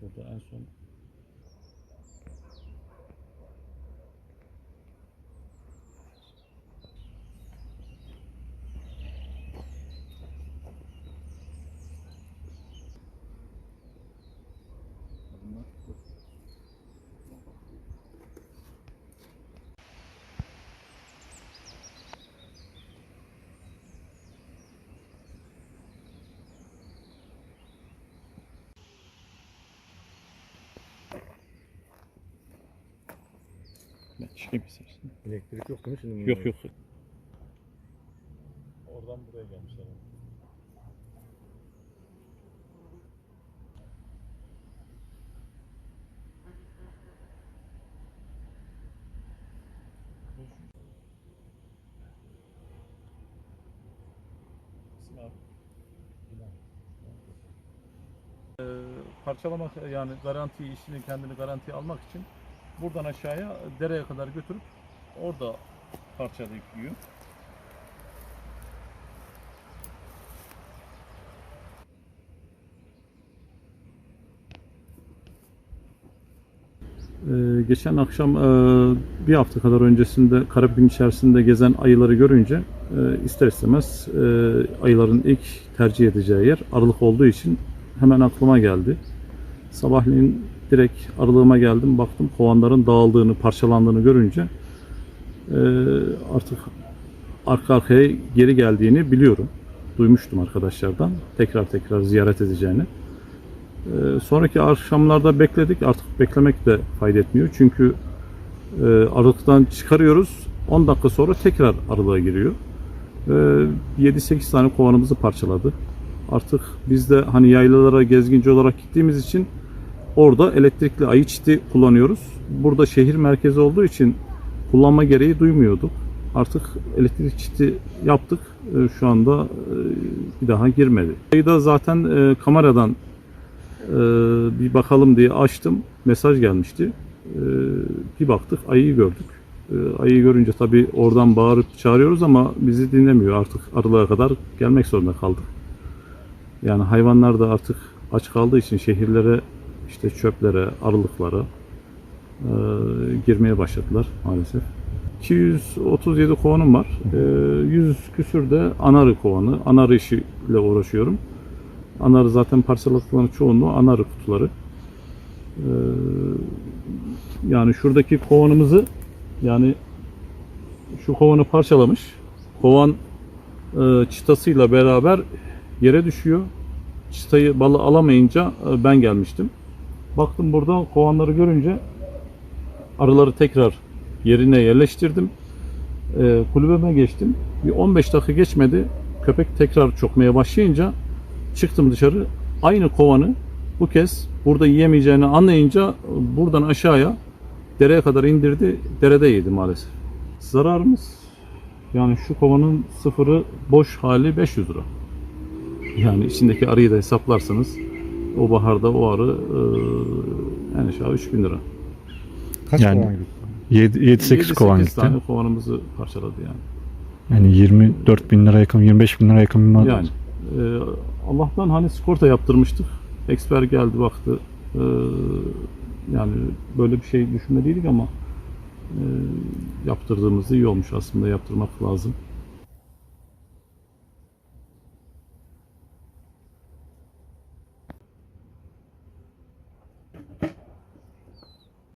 burada en son. Ben çıkayım istersen. Elektrik yok değil mi şimdi? Yok yok. Oradan buraya gelmişler. Ee, parçalamak yani garanti işini kendini garantiye almak için buradan aşağıya dereye kadar götürüp orada parçalayıp yiyor. Ee, geçen akşam e, bir hafta kadar öncesinde Karabük'ün içerisinde gezen ayıları görünce e, ister istemez e, ayıların ilk tercih edeceği yer arılık olduğu için hemen aklıma geldi. Sabahleyin direkt arılığıma geldim baktım kovanların dağıldığını, parçalandığını görünce e, artık arka arkaya geri geldiğini biliyorum. Duymuştum arkadaşlardan tekrar tekrar ziyaret edeceğini. Ee, sonraki akşamlarda bekledik. Artık beklemek de fayda etmiyor. Çünkü e, aralıktan çıkarıyoruz. 10 dakika sonra tekrar aralığa giriyor. Ee, 7-8 tane kovanımızı parçaladı. Artık biz de hani yaylalara gezginci olarak gittiğimiz için orada elektrikli ayı çiti kullanıyoruz. Burada şehir merkezi olduğu için kullanma gereği duymuyorduk. Artık elektrik çiti yaptık. Ee, Şu anda e, bir daha girmedi. Ayı da zaten e, kameradan ee, bir bakalım diye açtım. Mesaj gelmişti. Bir baktık ayıyı gördük. Ayıyı görünce tabii oradan bağırıp çağırıyoruz ama bizi dinlemiyor. Artık arılığa kadar gelmek zorunda kaldık. Yani hayvanlar da artık aç kaldığı için şehirlere işte çöplere, arılıklara e, girmeye başladılar maalesef. 237 kovanım var. Ee, 100 küsür de anarı kovanı. Anarı işiyle uğraşıyorum. Anarı zaten parçaladıklarının çoğunluğu anarı kutuları. Ee, yani şuradaki kovanımızı yani şu kovanı parçalamış. Kovan e, çıtasıyla beraber yere düşüyor. Çıtayı balı alamayınca e, ben gelmiştim. Baktım burada kovanları görünce arıları tekrar yerine yerleştirdim. E, kulübeme geçtim. Bir 15 dakika geçmedi. Köpek tekrar çokmaya başlayınca çıktım dışarı. Aynı kovanı bu kez burada yiyemeyeceğini anlayınca buradan aşağıya dereye kadar indirdi. Derede yedi maalesef. Zararımız yani şu kovanın sıfırı boş hali 500 lira. Yani içindeki arıyı da hesaplarsanız o baharda o arı e, en aşağı 3000 lira. Kaç Yani- kovan gitti? 7-8 kovan 7-8 gitti. tane kovanımızı parçaladı yani. Yani 24 bin lira yakın, 25 bin lira yakın bir mal. Yani e, Allah'tan hani sigorta yaptırmıştık. Eksper geldi baktı. E, yani böyle bir şey düşünmediydik ama e, yaptırdığımızda iyi olmuş aslında yaptırmak lazım.